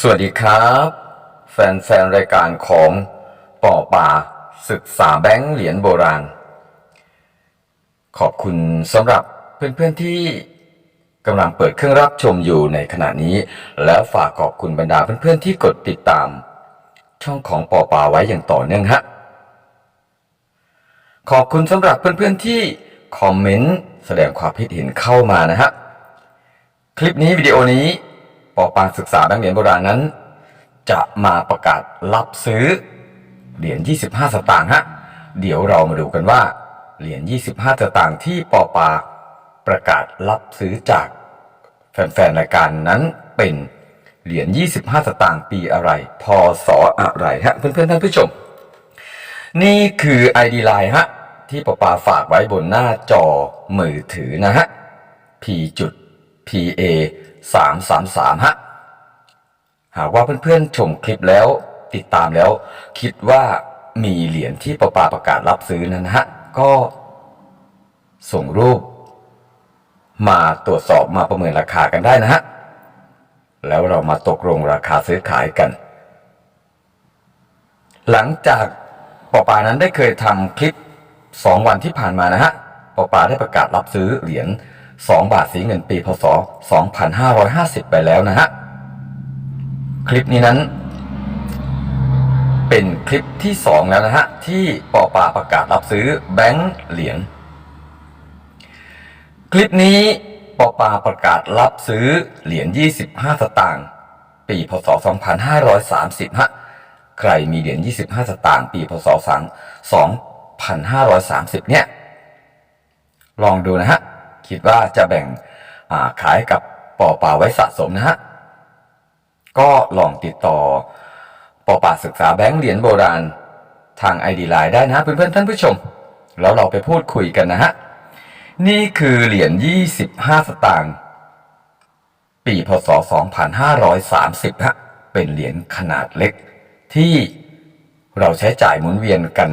สวัสดีครับ แฟนๆ รายการของป่อป่าศึกษาแบงค์เหรียญโบราณ ขอบคุณสำหรับเพื่อนๆที่กำลังเปิดเครื่องรับชมอยู่ในขณะนี้ และฝากขอบคุณบรรดาเพื่อนๆ ที่กดติดตาม ช่องของป่อป่าไว้อย่างต่อเนื่องฮะขอบคุณสำหรับเพื่อนๆที่คอมเมนต์แสดงความคิดเห็นเข้ามานะฮะคลิปนี้วิดีโอนี้ ปอปางศึกษาแบงค์เหรียญโบราณนั้น จะมาประกาศรับซื้อ เหรียญ 25 สตางค์ฮะ เดี๋ยวเรามาดูกันว่า เหรียญ 25 สตางค์ที่ปอปาประกาศรับซื้อจากแฟนๆรายการนั้นเป็นเหรียญ 25 สตางค์ปีอะไร พศอะไรฮะ เพื่อนๆ ท่านผู้ชม นี่คือ ID Line ฮะ ที่ปอปาฝากไว้บนหน้าจอมือถือนะฮะ P จุด PA 3 3 3ฮะหากว่าเพื่อนๆชมคลิปแล้วติดตามแล้ว คิดว่ามีเหรียญที่ประปาประกาศรับซื้อนั้นะฮะ ก็ส่งรูป มาตรวจสอบมาประเมินราคากันได้นะฮะ แล้วเรามาตกลงราคาซื้อขายกัน หลังจากปอปานั้นได้เคยทำคลิป 2 วันที่ผ่านมานะฮะปอปาได้ประกาศรับซื้อเหรียญ 2 บาทสีเงินปีพศ 2550 ไปแล้วนะฮะ คลิปนี้นั้น เป็นคลิปที่ 2 แล้วนะฮะ ที่ปอปาประกาศรับซื้อแบงค์เหรียญคลิปนี้ปอปาประกาศรับซื้อเหรียญ 25 สตางค์ปีพศ 2530 ฮะ ใครมีเหรียญ 25 สตางค์ปีพศ 2530 เนี่ย ลองดูนะฮะ คิดว่าจะแบ่งาขายกับปอปาไว้สะสมนะฮะ ก็ลองติดต่อปอปาศึกษาแบงค์เหรียญโบราณทาง ID Line ได้นะเพื่อนๆท่านผู้ชม แล้วเราไปพูดคุยกันนะฮะ นี่คือเหรียญ 25 สตางค์ปีพศ 2530ฮะเป็นเหรียญขนาดเล็ก ที่เราใช้จ่ายหมุนเวียนกัน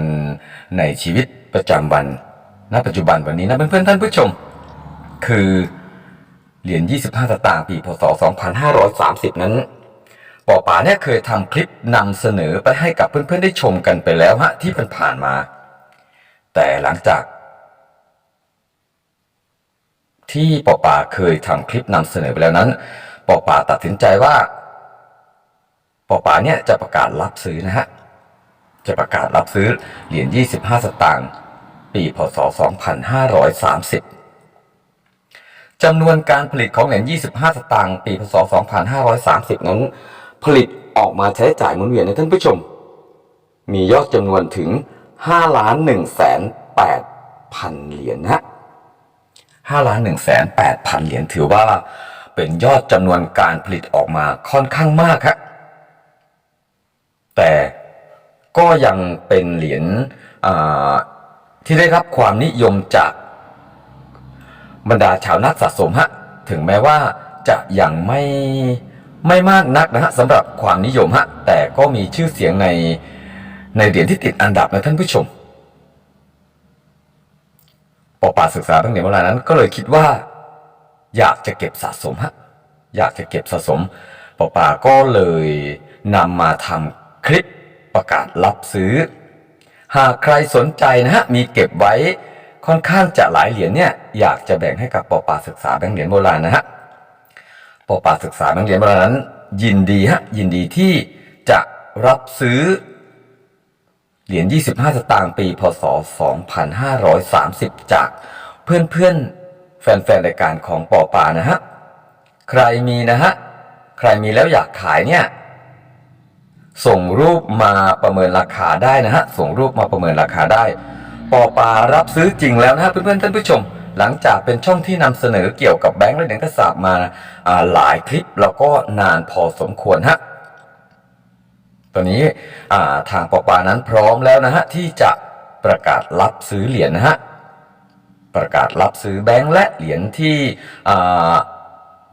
ในชีวิตประจำวัน ณ ปัจจุบันวันนี้นะเพื่อนๆท่านผู้ชม คือเหรียญ 25สตางค์ปีพศ 2530 นั้นปอป๋าเนี่ยเคยทำคลิปนำเสนอไปให้กับเพื่อนๆได้ชมกันไปแล้วฮะที่ผ่านๆมา แต่หลังจาก ที่ปอป๋าเคยทำคลิปนำเสนอไปแล้วนั้นปอป๋าตัดสินใจว่าปอป๋าเนี่ยจะประกาศรับซื้อนะฮะจะประกาศรับซื้อเหรียญ 25 สตางค์ปีพศ 2530 จำนวนการผลิตของเหรียญ 25 สตางค์ ปี พศ 2530 นั้น ผลิตออกมาใช้จ่ายหมุนเวียนในท่านผู้ชม มียอดจำนวนถึง 5 ล้าน1แสน8พันเหรียญนะ5ล้าน1แสน8พันเหรียญถือว่าเป็นยอดจำนวนการผลิตออกมาค่อนข้างมากครับแต่ก็ยังเป็นเหรียญที่ได้รับความนิยมจาก บรรดาชาวนักสะสมฮะถึงแม้ว่าจะยังไม่ไม่มากนักนะฮะสำหรับความนิยมฮะแต่ก็มีชื่อเสียงในในเหรียญที่ติดอันดับนะท่านผู้ชมปอป่าศึกษาตั้งแต่เวลานั้น ก็เลยคิดว่า อยากจะเก็บสะสมฮะอยากจะเก็บสะสมปอป่าก็เลยนำมาทำคลิปประกาศรับซื้อ หากใครสนใจนะฮะมีเก็บไว้ ค่อนข้างจะหลายเหรียญเนี่ยอยากจะแบ่งให้กับปอปาศึกษาแบงค์เหรียญโบราณนะฮะปอปาศึกษาแบงค์เหรียญโบราณนั้น ยินดีฮะยินดีที่จะรับซื้อเหรียญ 25 สตางค์ปี พศ 2530 จากเพื่อนๆ แฟนๆ รายการของปอปานะฮะ ใครมีนะฮะ ใครมีแล้วอยากขายเนี่ย ส่งรูปมาประเมินราคาได้นะฮะ ส่งรูปมาประเมินราคาได้ ปอปารับซื้อจริงแล้วนะเพื่อนๆท่านผู้ชม หลังจากเป็นช่องที่นำเสนอเกี่ยวกับแบงก์และเหรียญกระสาบมาหลายคลิปแล้วก็นานพอสมควรฮะตอนนี้ทางปอปานั้นพร้อมแล้วนะฮะที่จะประกาศรับซื้อเหรียญนะฮะประกาศรับซื้อแบงก์และเหรียญที่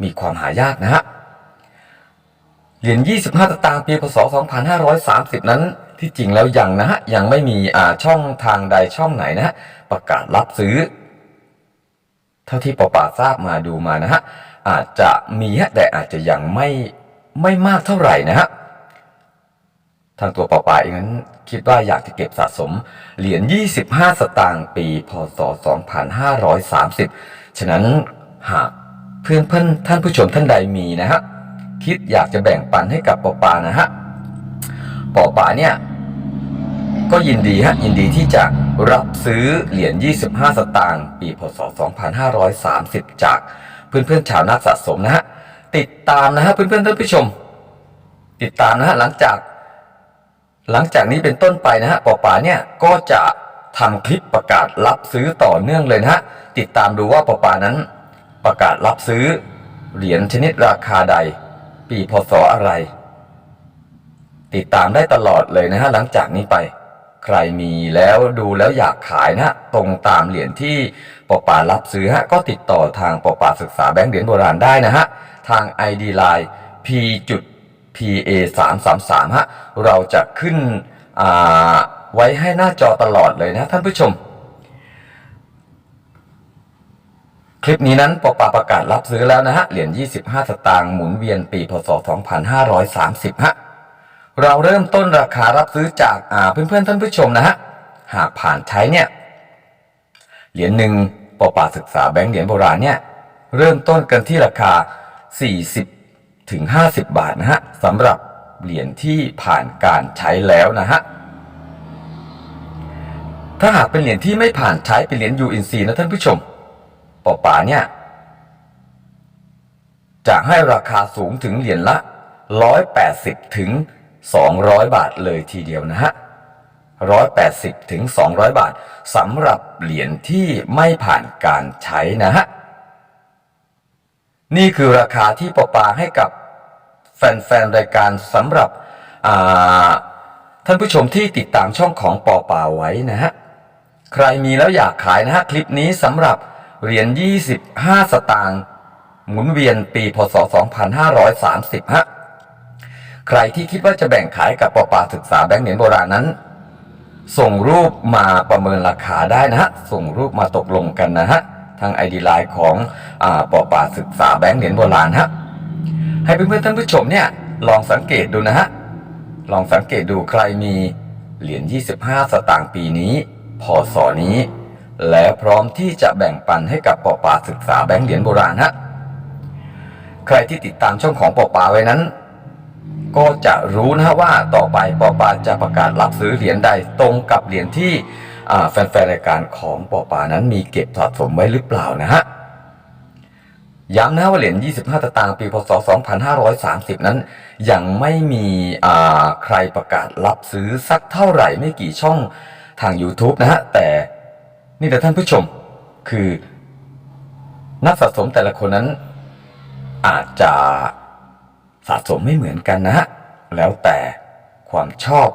มีความหายากนะฮะเหรียญ25สตางค์ปีพศ2530 นั้น ที่จริงแล้วยังนะฮะยังไม่มีอ่าช่องทางใดช่องไหนนะฮะประกาศรับซื้อ เท่าที่ปป่าทราบมาดูมานะฮะอาจจะมีฮะแต่อาจจะยังไม่ไม่มากเท่าไหร่นะฮะทางตัวปปาเองนั้นคิดว่าอยากจะเก็บสะสมเหรียญ 25 สตางค์ปี พศ 2530 ฉะนั้นหากเพื่อนเพื่อนท่านผู้ชมท่านใดมีนะฮะคิดอยากจะแบ่งปันให้กับปอปานะฮะปอปาเนี่ย ก็ยินดีฮะยินดีที่จะรับซื้อเหรียญ 25 สตางค์ปีพศ 2530 จากเพื่อนๆชาวนักสะสมนะฮะติดตามนะฮะเพื่อนๆท่านผู้ชม ติดตามนะฮะหลังจาก หลังจากนี้เป็นต้นไปนะฮะปอป่าเนี่ยก็จะทำคลิปประกาศรับซื้อต่อเนื่องเลยนะฮะติดตามดูว่าปอป่านั้น ประกาศรับซื้อเหรียญชนิดราคาใด ปีพศอะไร ติดตามได้ตลอดเลยนะฮะหลังจากนี้ไป ใครมีแล้วดูแล้วอยากขายนะฮะตรงตามเหรียญที่ปอป่ารับซื้อฮะก็ติดต่อทางปอป่าศึกษาแบงก์เหรียญโบราณได้นะฮะทาง ID Line P จุด PA 3 3 3ฮะเราจะขึ้นอ่าไว้ให้หน้าจอตลอดเลยนะท่านผู้ชม คลิปนี้นั้นปอปาประกาศรับซื้อแล้วนะฮะเหรียญ25 สตางค์หมุนเวียนปีพศ 2530ฮะ เราเริ่มต้นราคารับซื้อจากอ่าเพื่อนท่านผู้ชมนะฮะ หากผ่านใช้เนี่ย เหรียญหนึ่งปอปาศึกษาแบงก์เหรียญโบราณเนี่ย เริ่มต้นกันที่ราคา 40 ถึง 50 บาทนะฮะสำหรับเหรียญที่ผ่านการใช้แล้วนะฮะ ถ้าหากเป็นเหรียญที่ไม่ผ่านใช้เป็นเหรียญ UNC นะท่านผู้ชมปอป่าเนี่ยจะให้ราคาสูงถึงเหรียญละ 180 ถึง 200 บาทเลยทีเดียวนะฮะ180ถึง200 บาทสำหรับเหรียญที่ไม่ผ่านการใช้นะฮะ นี่คือราคาที่ปอปาให้กับแฟนๆ รายการสำหรับท่านผู้ชมที่ติดตามช่องของปอปาไว้นะฮะ ใครมีแล้วอยากขายนะฮะ คลิปนี้สำหรับเหรียญ 25 สตางค์หมุนเวียนปีพศ 2530 ฮะ ใครที่คิดว่าจะแบ่งขายกับปอปาศึกษาแบงก์เหรียญโบราณนั้น ส่งรูปมาประเมินราคาได้นะฮะ ส่งรูปมาตกลงกันนะฮะ ทางไอดีไลน์ของอปอปาศึกษาแบงก์เหรียญโบราณฮะ ให้เพื่อนๆท่านผู้ชมเนี่ยลองสังเกตดูนะฮะ ลองสังเกตดูใครมีเหรียญ 25 สตางค์ปีนี้ พศนี้ และพร้อมที่จะแบ่งปันให้กับปอปาศึกษาแบงก์เหรียญโบราณฮะ ใครที่ติดตามช่องของปอปาไว้นั้น ก็จะรู้นะว่าต่อไปปอปาจะประกาศรับซื้อเหรียญใดตรงกับเหรียญที่แฟนๆรายการของปอปานั้นมีเก็บสะสมไว้หรือเปล่านะฮะย้ำนะว่าเหรียญ 25ตตางปี พศ 2530 นั้น ยังไม่มีใครประกาศรับซื้อสักเท่าไหร่ไม่กี่ช่องทาง YouTube นะฮะ แต่นี่แต่ท่านผู้ชมคือนักสะสมแต่ละคนนั้นอาจจะะสมไม่เหมือนกันนะฮะ แล้วแต่ความชอบ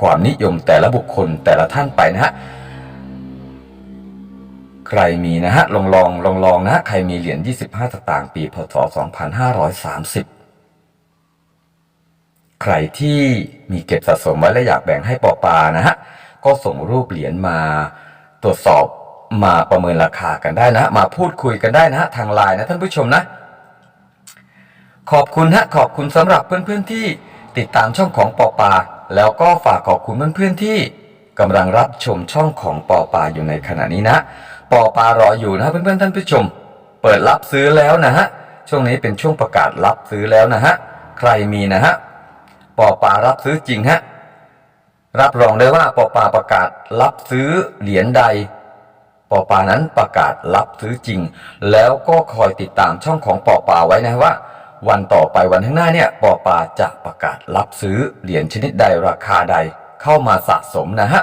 ความนิยมแต่ละบุคคลแต่ละท่านไปนะฮะ ใครมีนะฮะ ลองลองลองลองนะฮะใครมีเหรียญ 25 สตางค์ปี พศ 2530 ใครที่มีเก็บสะสมไว้และอยากแบ่งให้ปอปานะฮะ ก็ส่งรูปเหรียญมาตรวจสอบมาประเมินราคากันได้นะฮะมาพูดคุยกันได้นะฮะทางไลน์นะท่านผู้ชมนะ ขอบคุณฮะขอบคุณสำหรับเพื่อนๆที่ติดตามช่องของปอปา แล้วก็ฝากขอบคุณเพื่อนๆที่กำลังรับชมช่องของปอปาอยู่ในขณะนี้นะปอปารออยู่นะเพื่อนๆท่านผู้ชม เปิดรับซื้อแล้วนะฮะช่วงนี้เป็นช่วงประกาศรับซื้อแล้วนะฮะใครมีนะฮะปอปารับซื้อจริงฮะรับรองได้ว่าปอปาประกาศรับซื้อเหรียญใดปอปานั้นประกาศรับซื้อจริง แล้วก็คอยติดตามช่องของปอปาไว้นะว่า วันต่อไปวันข้างหน้าเนี่ยปอปาจะประกาศรับซื้อเหรียญชนิดใดราคาใดเข้ามาสะสมนะฮะ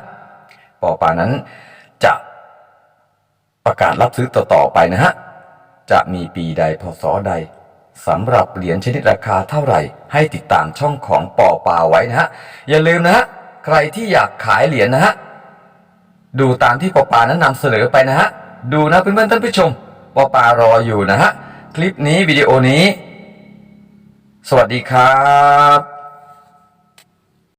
ปอปานั้นจะประกาศรับซื้อต่อๆไปนะฮะจะมีปีใดพศใดสำหรับเหรียญชนิดราคาเท่าไหร่ ให้ติดตามช่องของปอปาไว้นะฮะอย่าลืมนะฮะใครที่อยากขายเหรียญนะฮะดูตามที่ปอปานั้นนำเสนอไปนะฮะดูนะเพื่อนๆท่านผู้ชมปอปารออยู่นะฮะคลิปนี้วิดีโอนี้ สวัสดีครับ